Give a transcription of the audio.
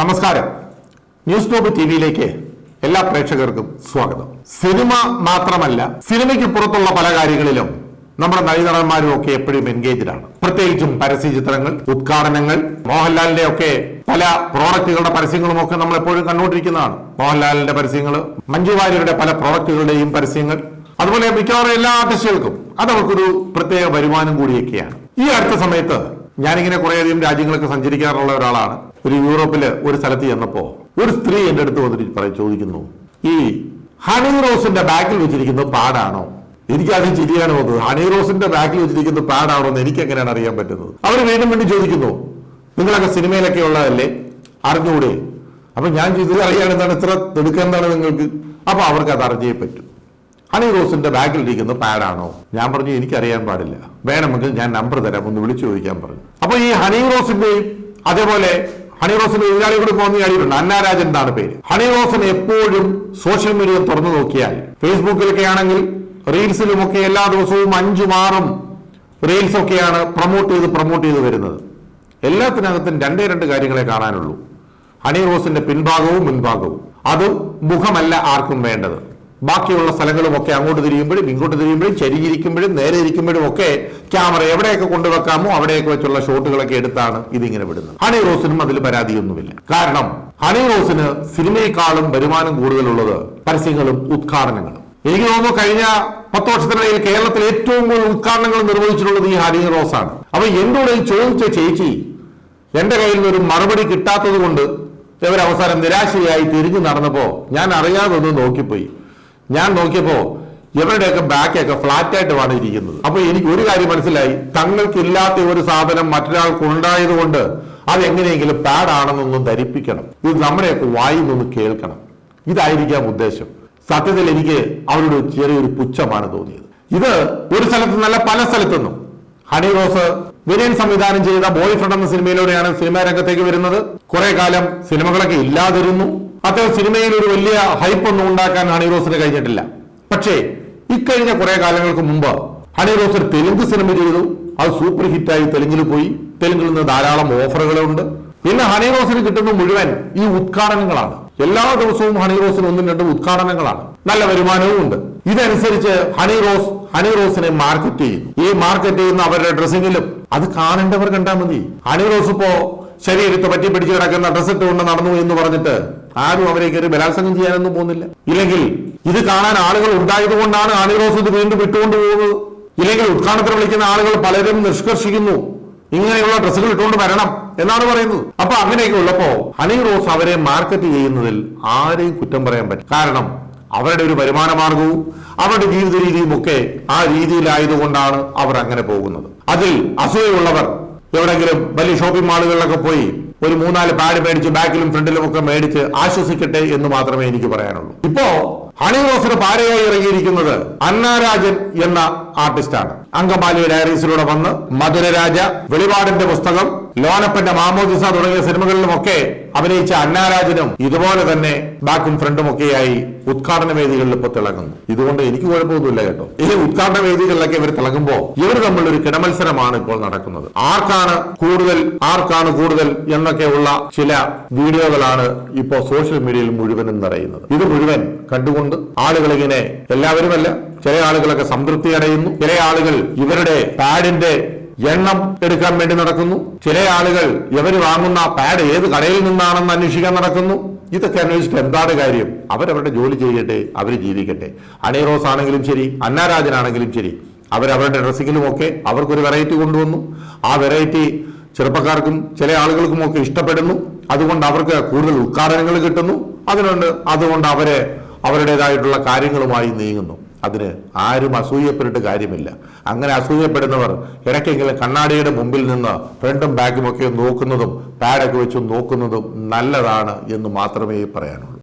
നമസ്കാരം. News globe T വിയിലേക്ക് എല്ലാ പ്രേക്ഷകർക്കും സ്വാഗതം. സിനിമ മാത്രമല്ല സിനിമയ്ക്ക് പുറത്തുള്ള പല കാര്യങ്ങളിലും നമ്മുടെ നടിനടന്മാരും ഒക്കെ എപ്പോഴും എൻഗേജ്ഡ് ആണ്. പ്രത്യേകിച്ചും പരസ്യ ചിത്രങ്ങൾ ഉദ്ഘാടനങ്ങൾ മോഹൻലാലിന്റെ ഒക്കെ പല പ്രോഡക്റ്റുകളുടെ പരസ്യങ്ങളും ഒക്കെ നമ്മൾ എപ്പോഴും കണ്ടുകൊണ്ടിരിക്കുന്നതാണ്. മോഹൻലാലിന്റെ പരസ്യങ്ങൾ മഞ്ജു വാര്യരുടെ പല പ്രോഡക്റ്റുകളുടെയും പരസ്യങ്ങൾ അതുപോലെ മിക്കവാറും എല്ലാ ആർട്ടിസ്റ്റുകൾക്കും അത് അവർക്കൊരു പ്രത്യേക വരുമാനം കൂടിയൊക്കെയാണ്. ഈ അടുത്ത സമയത്ത് ഞാനിങ്ങനെ കുറേയധികം രാജ്യങ്ങളൊക്കെ സഞ്ചരിക്കാറുള്ള ഒരാളാണ്. ഒരു യൂറോപ്പിൽ ഒരു സ്ഥലത്ത് ചെന്നപ്പോ ഒരു സ്ത്രീ എന്റെ അടുത്ത് വന്നിട്ട് പറയും ചോദിക്കുന്നു ഈ ഹണി റോസിന്റെ ബാക്കിൽ വെച്ചിരിക്കുന്നത് പാടാണോ? എനിക്ക് ആദ്യം ചിരിയാണ് വന്നത്. ഹണി റോസിന്റെ ബാക്കിൽ വെച്ചിരിക്കുന്നത് പാടാണോ എന്ന് എനിക്ക് എങ്ങനെയാണ് അറിയാൻ പറ്റുന്നത്? അവർ വീണ്ടും വീണ്ടും ചോദിക്കുന്നു നിങ്ങളൊക്കെ സിനിമയിലൊക്കെ ഉള്ളതല്ലേ? അറിഞ്ഞുകൂടെ അപ്പൊ ഞാൻ ചെയ്തത് അറിയാണെന്നാണ് ഇത്ര തിടുക്കെന്താണ് നിങ്ങൾക്ക്? അപ്പൊ അവർക്ക് അത് അറിഞ്ഞേ പറ്റും. ഹണി റോസിന്റെ ബാക്കിൽ ഇരിക്കുന്ന പാഡാണോ ഞാൻ പറഞ്ഞു എനിക്ക് അറിയാൻ പാടില്ല. വേണമെങ്കിൽ ഞാൻ നമ്പർ തരാം. ഒന്ന് വിളിച്ചു ചോദിക്കാൻ പറഞ്ഞു. അപ്പൊ ഈ ഹണി റോസിന്റെയും അതേപോലെ ഹണി റോസിന്റെ എതിരാളി കൂടെ പോകുന്ന കാര്യമുണ്ട് അന്നാരാജൻ എന്നാണ് പേര്. ഹണി റോസൻ എപ്പോഴും സോഷ്യൽ മീഡിയ തുറന്നു നോക്കിയാൽ ഫേസ്ബുക്കിലൊക്കെ ആണെങ്കിൽ റീൽസിലുമൊക്കെ എല്ലാ ദിവസവും അഞ്ചും ആറും റീൽസ് ഒക്കെയാണ് പ്രൊമോട്ട് ചെയ്ത് പ്രൊമോട്ട് ചെയ്ത് വരുന്നത്. എല്ലാത്തിനകത്തും രണ്ടേ രണ്ട് കാര്യങ്ങളെ കാണാനുള്ളൂ. ഹണി റോസിന്റെ പിൻഭാഗവും മുൻഭാഗവും. അത് മുഖമല്ല ആർക്കും വേണ്ടത്. ബാക്കിയുള്ള സ്ഥലങ്ങളുമൊക്കെ അങ്ങോട്ട് തിരിയുമ്പോഴും ഇങ്ങോട്ട് തിരിയുമ്പോഴും ചരിഞ്ഞിരിക്കുമ്പോഴും നേരെ ഇരിക്കുമ്പോഴും ഒക്കെ ക്യാമറ എവിടെയൊക്കെ കൊണ്ടുവെക്കാമോ അവിടെയൊക്കെ വെച്ചുള്ള ഷോട്ടുകളൊക്കെ എടുത്താണ് ഇതിങ്ങനെ വിടുന്നത്. ഹണി റോസിനും അതിൽ പരാതിയൊന്നുമില്ല. കാരണം ഹണി റോസിന് സിനിമയെക്കാളും വരുമാനം കൂടുതലുള്ളത് പരസ്യങ്ങളും ഉദ്ഘാടനങ്ങളും. എനിക്ക് തോന്നുന്നു കഴിഞ്ഞ പത്ത് വർഷത്തിനിടയിൽ കേരളത്തിൽ ഏറ്റവും കൂടുതൽ ഉദ്ഘാടനങ്ങൾ നിർവഹിച്ചിട്ടുള്ളത് ഈ ഹണി റോസ് ആണ് അപ്പൊ എന്നോട് ചോദിച്ച ചേച്ചി എന്റെ കയ്യിൽ നിന്ന് ഒരു മറുപടി കിട്ടാത്തത് കൊണ്ട് ഇവരവസാനം നിരാശയായി തിരിഞ്ഞു നടന്നപ്പോ ഞാൻ അറിയാതെ ഒന്ന് നോക്കിപ്പോയി. ഞാൻ നോക്കിയപ്പോ ഇവരുടെയൊക്കെ ബാക്കൊക്കെ ആയിട്ട് ഇരിക്കുന്നത്. അപ്പൊ എനിക്ക് ഒരു കാര്യം മനസ്സിലായി. തങ്ങൾക്കില്ലാത്ത ഒരു സാധനം മറ്റൊരാൾക്ക് ഉണ്ടായത് കൊണ്ട് അതെങ്ങനെയെങ്കിലും എങ്ങനെയെങ്കിലും പാഡ് ആണെന്നൊന്നും ധരിപ്പിക്കണം. ഇത് നമ്മുടെയൊക്കെ വായിൽ നിന്ന് കേൾക്കണം. ഇതായിരിക്കാം ഉദ്ദേശം. സത്യത്തിൽ എനിക്ക് അവരുടെ ചെറിയൊരു പുച്ഛമാണ് തോന്നിയത്. ഇത് ഒരു സ്ഥലത്ത് നല്ല പല സ്ഥലത്തുനിന്നും. ഹണി റോസ് വിനയൻ സംവിധാനം ചെയ്ത ബോയ് ഫ്രണ്ട് എന്ന സിനിമയിലൂടെയാണ് സിനിമാ രംഗത്തേക്ക് വരുന്നത്. കുറെ കാലം സിനിമകളൊക്കെ ഇല്ലാതിരുന്നു. അദ്ദേഹം സിനിമയിൽ ഒരു വലിയ ഹൈപ്പ് ഒന്നും ഉണ്ടാക്കാൻ ഹണി റോസിന് കഴിഞ്ഞിട്ടില്ല. പക്ഷേ ഇക്കഴിഞ്ഞ കുറെ കാലങ്ങൾക്ക് മുമ്പ് ഹണി റോസ് ഒരു തെലുങ്ക് സിനിമ ചെയ്തു. അത് സൂപ്പർ ഹിറ്റായി തെലുങ്കിൽ പോയി. തെലുങ്കിൽ നിന്ന് ധാരാളം ഓഫറുകളുണ്ട് പിന്നെ ഹണി റോസിന് കിട്ടുന്ന മുഴുവൻ ഈ ഉദ്ഘാടനങ്ങളാണ്. എല്ലാ ദിവസവും ഹണി റോസിന് ഒന്നും രണ്ടും ഉദ്ഘാടനങ്ങളാണ്. നല്ല വരുമാനവും ഉണ്ട്. ഇതനുസരിച്ച് ഹണി റോസ് ഹണി റോസിനെ മാർക്കറ്റ് ചെയ്യുന്നു. ഈ മാർക്കറ്റ് ചെയ്യുന്ന അവരുടെ ഡ്രസ്സിങ്ങിലും അത് കാണേണ്ടവർ കണ്ടാൽ മതി. ഹണി റോസ് ഇപ്പോ ശരീരത്ത് പറ്റി പിടിച്ചു കിടക്കുന്ന ഡ്രസ് ഇട്ടുകൊണ്ട് നടന്നു എന്ന് പറഞ്ഞിട്ട് ആരും അവരെ കയറി ബലാത്സംഗം ചെയ്യാനൊന്നും പോകുന്നില്ല. ഇല്ലെങ്കിൽ ഇത് കാണാൻ ആളുകൾ ഉണ്ടായത് കൊണ്ടാണ് ആണി റോസ് ഇത് വീണ്ടും വിട്ടുകൊണ്ട് പോകുന്നത്. ഇല്ലെങ്കിൽ ഉദ്ഘാടനത്തിന് വിളിക്കുന്ന ആളുകൾ പലരും നിഷ്കർഷിക്കുന്നു. ഇങ്ങനെയുള്ള ഡ്രസ്സുകൾ ഇട്ടുകൊണ്ട് വരണം എന്നാണ് പറയുന്നത്. അപ്പൊ അങ്ങനെയൊക്കെ ഉള്ളപ്പോ ഹണി റോസ് അവരെ മാർക്കറ്റ് ചെയ്യുന്നതിൽ ആരെയും കുറ്റം പറയാൻ പറ്റും കാരണം അവരുടെ ഒരു വരുമാന മാർഗവും അവരുടെ ജീവിത രീതിയും ഒക്കെ ആ രീതിയിലായതുകൊണ്ടാണ് അവർ അങ്ങനെ പോകുന്നത്. അതിൽ അസൂയുള്ളവർ എവിടെങ്കിലും വലിയ ഷോപ്പിംഗ് മാളുകളിലൊക്കെ പോയി ഒരു മൂന്നാൽ പാഡ് മേടിച്ച് ബാക്കിലും ഫ്രണ്ടിലും ഒക്കെ മേടിച്ച് ആശ്വസിക്കട്ടെ എന്ന് മാത്രമേ എനിക്ക് പറയാനുള്ളൂ. ഇപ്പോ ഹണി റോസിന് പാരയായി ഇറങ്ങിയിരിക്കുന്നത് അന്നാരാജൻ എന്ന ആർട്ടിസ്റ്റാണ് അങ്കമാലി ഡയറീസിലൂടെ വന്ന് മധുരരാജ വെളിപാടിന്റെ പുസ്തകം ലോനപ്പന്റെ മാമോദിസ തുടങ്ങിയ സിനിമകളിലുമൊക്കെ അഭിനയിച്ച അന്നാരാജനും ഇതുപോലെ തന്നെ ബാക്കും ഫ്രണ്ടും ഒക്കെയായി ഉദ്ഘാടന വേദികളിൽ ഇപ്പൊ തിളങ്ങുന്നു. ഇതുകൊണ്ട് എനിക്ക് കുഴപ്പമൊന്നുമില്ല കേട്ടോ. ഈ ഉദ്ഘാടന വേദികളിലൊക്കെ ഇവർ തിളങ്ങുമ്പോൾ ഇവർ തമ്മിൽ ഒരു കിടമത്സരമാണ് ഇപ്പോൾ നടക്കുന്നത്. ആർക്കാണ് കൂടുതൽ ആർക്കാണ് കൂടുതൽ എന്നൊക്കെ ഉള്ള ചില വീഡിയോകളാണ് ഇപ്പോ സോഷ്യൽ മീഡിയയിൽ മുഴുവനും നിറയുന്നത്. ഇത് മുഴുവൻ കണ്ടുകൊണ്ട് ആളുകൾ ഇങ്ങനെ എല്ലാവരുമല്ല ചില ആളുകളൊക്കെ സംതൃപ്തി അടയുന്നു. ചില ആളുകൾ ഇവരുടെ പാഡിന്റെ എണ്ണം എടുക്കാൻ വേണ്ടി നടക്കുന്നു. ചില ആളുകൾ ഇവർ വാങ്ങുന്ന പാഡ് ഏത് കടയിൽ നിന്നാണെന്ന് അന്വേഷിക്കാൻ നടക്കുന്നു. ഇതൊക്കെ അന്വേഷിച്ചിട്ട് എന്താണ് കാര്യം? അവരവരുടെ ജോലി ചെയ്യട്ടെ അവർ ജീവിക്കട്ടെ. അണി ആണെങ്കിലും ശരി അന്നാരാജനാണെങ്കിലും ശരി. അവരവരുടെ ഡ്രസ്സിങ്ങിലും ഒക്കെ അവർക്കൊരു വെറൈറ്റി കൊണ്ടുവന്നു. ആ വെറൈറ്റി ചെറുപ്പക്കാർക്കും ചില ആളുകൾക്കും ഒക്കെ ഇഷ്ടപ്പെടുന്നു. അതുകൊണ്ട് അവർക്ക് കൂടുതൽ ഉദ്ഘാടനങ്ങൾ കിട്ടുന്നു. അതിനുണ്ട് അതുകൊണ്ട് അവരെ അവരുടേതായിട്ടുള്ള കാര്യങ്ങളുമായി നീങ്ങുന്നു. അതിന് ആരും അസൂയപ്പെട്ടിട്ട് കാര്യമില്ല. അങ്ങനെ അസൂയപ്പെടുന്നവർ ഇടയ്ക്കെങ്കിലും കണ്ണാടിയുടെ മുമ്പിൽ നിന്ന് ഫ്രണ്ടും ബാക്കും ഒക്കെ നോക്കുന്നതും പാഡൊക്കെ വെച്ച് നോക്കുന്നതും നല്ലതാണ് എന്ന് മാത്രമേ പറയാനുള്ളൂ.